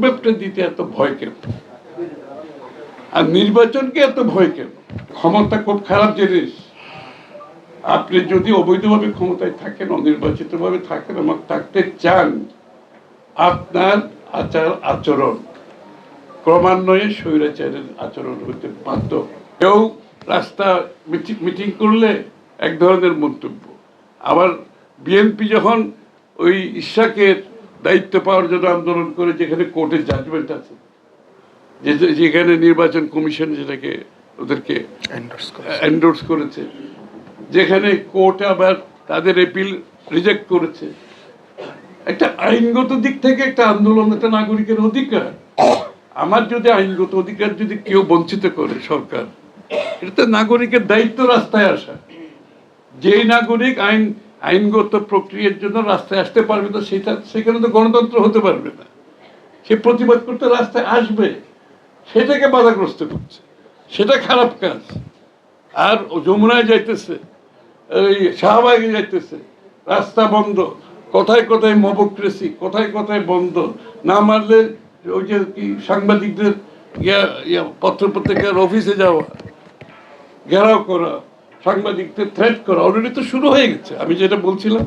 ম্যাপটা দিতে এত ভয় কেন? আর নির্বাচনকে এত ভয় কেন? ক্ষমতা খুব খারাপ জিনিস আপনি যদি অবৈধভাবে ক্ষমতায় থাকেন অনির্বাচিত ভাবে থাকেন এবং থাকতে চান, আপনার আচার আচরণ ক্রমান্বয়ে স্বৈরাচারের আচরণ হতে বাধ্য। কেউ রাস্তা মিটিং করলে এক ধরনের মন্তব্য। আবার বিএনপি যখন ওই ইশাকের দায়িত্ব পাওয়ার জন্য আন্দোলন করে যেখানে কোর্টের জাজমেন্ট আছে যেখানে নির্বাচন কমিশন যেটাকে ওদেরকে এন্ডোর্স করেছে। যেখানে কোর্ট আবার তাদের এপিল রিজেক্ট করেছে। একটা আইনগত দিক থেকে একটা আন্দোলন একটা নাগরিকের অধিকার। আমার যদি আইনগত অধিকার যদি কেউ বঞ্চিত করে সরকার এটা নাগরিকের দায়িত্ব রাস্তায় আসা। যেই নাগরিক আইন আইনগত প্রক্রিয়ার জন্য রাস্তায় আসতে পারবে না, সেটা সেখানে তো গণতন্ত্র হতে পারবে না। সে প্রতিবাদ করতে রাস্তায় আসবে, সেটাকে বাধাগ্রস্ত করছে। সেটা খারাপ কাজ। আর যমুনায় যাইতেছে, এই শাহবাগে যাইতেছে, রাস্তা বন্ধ, কোথায় কোথায় মবক্রেসি কোথায় কোথায় বন্ধ, না মারলে ওই যে কি সাংবাদিকদের ইয়া ইয়া পত্র পত্রিকার অফিসে যাওয়া, ঘেরাও করা সাংবাদিকদের থ্রেট করা অলরেডি তো শুরু হয়ে গেছে। আমি যেটা বলছিলাম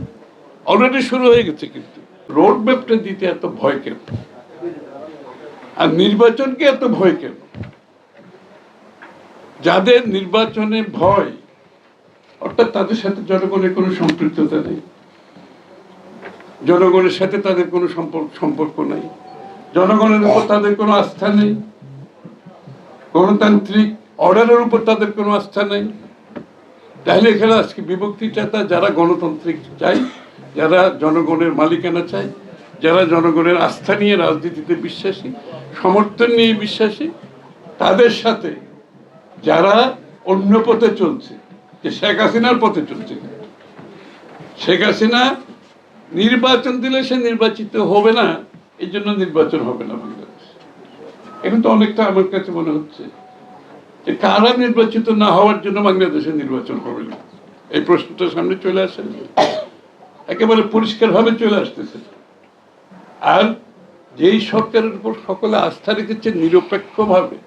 অলরেডি শুরু হয়ে গেছে কিন্তু। রোড ম্যাপটা দিতে এত ভয় কেন? আর নির্বাচনকে এত ভয় কেন? যাদের নির্বাচনে ভয়, অর্থাৎ তাদের সাথে জনগণের কোনো সম্পৃক্ততা নেই। জনগণের সাথে তাদের কোনো সম্পর্ক সম্পর্ক নেই। জনগণের উপর তাদের কোনো আস্থা নেই। গণতান্ত্রিক অর্ডারের উপর তাদের কোনো আস্থা নেই। তাহলে এখানে আজকে বিভক্তি চাতা যারা গণতান্ত্রিক চাই, যারা জনগণের মালিকানা চাই, যারা জনগণের আস্থা নিয়ে রাজনীতিতে বিশ্বাসী, সমর্থন নিয়ে বিশ্বাসী, তাদের সাথে যারা অন্য পথে চলছে, যে শেখ হাসিনার পথে চলছে। শেখ হাসিনা নির্বাচন দিলে সে নির্বাচিত হবে না এই জন্য নির্বাচন হবে না বাংলাদেশ। এখন তো অনেকটা আমার কাছে মনে হচ্ছে। যে কারা নির্বাচিত না হওয়ার জন্য বাংলাদেশে নির্বাচন হবে না? এই প্রশ্নটা সামনে চলে আসে একেবারে পরিষ্কারভাবে চলে আসতেছে। আর যেই সরকারের উপর সকলে আস্থা রেখেছে নিরপেক্ষভাবে,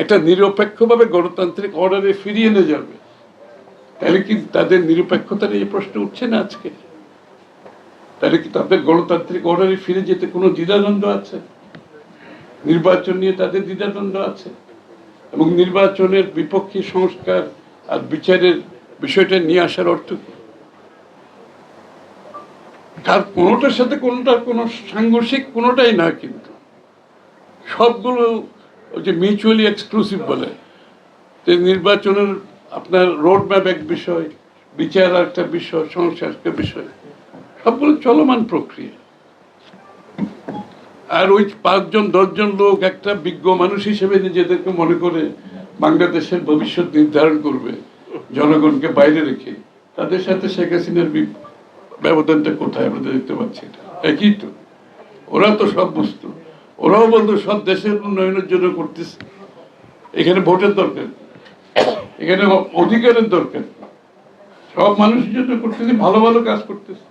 একটা নিরপেক্ষভাবে গণতান্ত্রিক অর্ডারে ফিরিয়ে নিয়ে যাবে, তাহলে কি তাদের নিরপেক্ষতা নিয়ে এই প্রশ্ন উঠছে না আজকে? তাহলে কি তাদের গণতান্ত্রিক অর্ডারে ফিরে যেতে কোনো দ্বিধাদ্বন্দ্ব আছে? নির্বাচন নিয়ে তাদের দ্বিধাদ্বন্দ্ব আছে? এবং নির্বাচনের বিপক্ষী সংস্কার আর বিচারের বিষয়টা নিয়ে আসার অর্থ কি? তার কোনোটার সাথে কোনোটার কোনো সাংঘর্ষিক কোনোটাই না কিন্তু। সবগুলো ওই যে মিউচুয়ালি এক্সক্লুসিভ বলে। যে নির্বাচনের আপনার রোড ম্যাপ এক বিষয়, বিচার একটা বিষয় সংস্কার একটা বিষয়। সবগুলো চলমান প্রক্রিয়া। আর ওই পাঁচজন, দশজন লোক একটা বিজ্ঞ মানুষ হিসেবে নিজেদেরকে মনে করে বাংলাদেশের ভবিষ্যৎ নির্ধারণ করবে, জনগণকে বাইরে রেখে। তাদের সাথে শেখ হাসিনার ব্যবধানটা কোথায়? আমরা দেখতে পাচ্ছি এটা। একই তো। ওরা তো সব বুঝতো ওরাও বলতো সব দেশের উন্নয়নের জন্য করতেছে। এখানে ভোটের দরকার। এখানে অধিকারের দরকার। সব মানুষের জন্য করতেছে, ভালো ভালো কাজ করতেছে।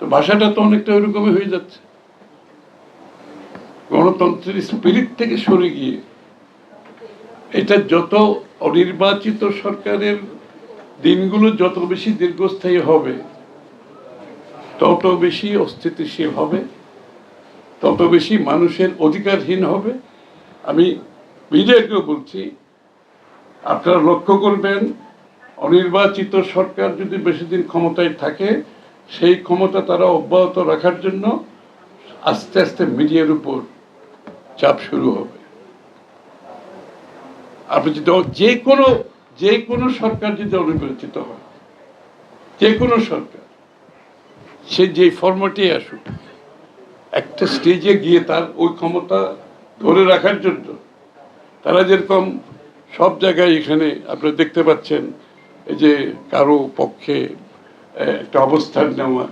তো ভাষাটা তো অনেকটা ওইরকমই হয়ে যাচ্ছে। গণতন্ত্রের স্পিরিট থেকে সরে গিয়ে, এটা যত অনির্বাচিত সরকারের দিনগুলো যত বেশি দীর্ঘস্থায়ী হবে, তত বেশি অস্থিতিশীল হবে, তত বেশি মানুষের অধিকারহীন হবে। আমি মিডিয়াকেও বলছি, আপনারা লক্ষ্য করবেন, অনির্বাচিত সরকার যদি বেশি দিন ক্ষমতায় থাকে, সেই ক্ষমতা তারা অব্যাহত রাখার জন্য আস্তে আস্তে মিডিয়ার উপর চাপ শুরু হবে। আপনি যদি যে কোনো যে কোনো সরকার যদি অনির্বাচিত হয়, যে কোনো সরকার, সে যে ফর্মেটে আসুক, একটা স্টেজে গিয়ে তার ওই ক্ষমতা ধরে রাখার জন্য, তারা যেরকম সব জায়গায় এখানে আপনারা দেখতে পাচ্ছেন যে কারও পক্ষে একটা অবস্থান নেওয়া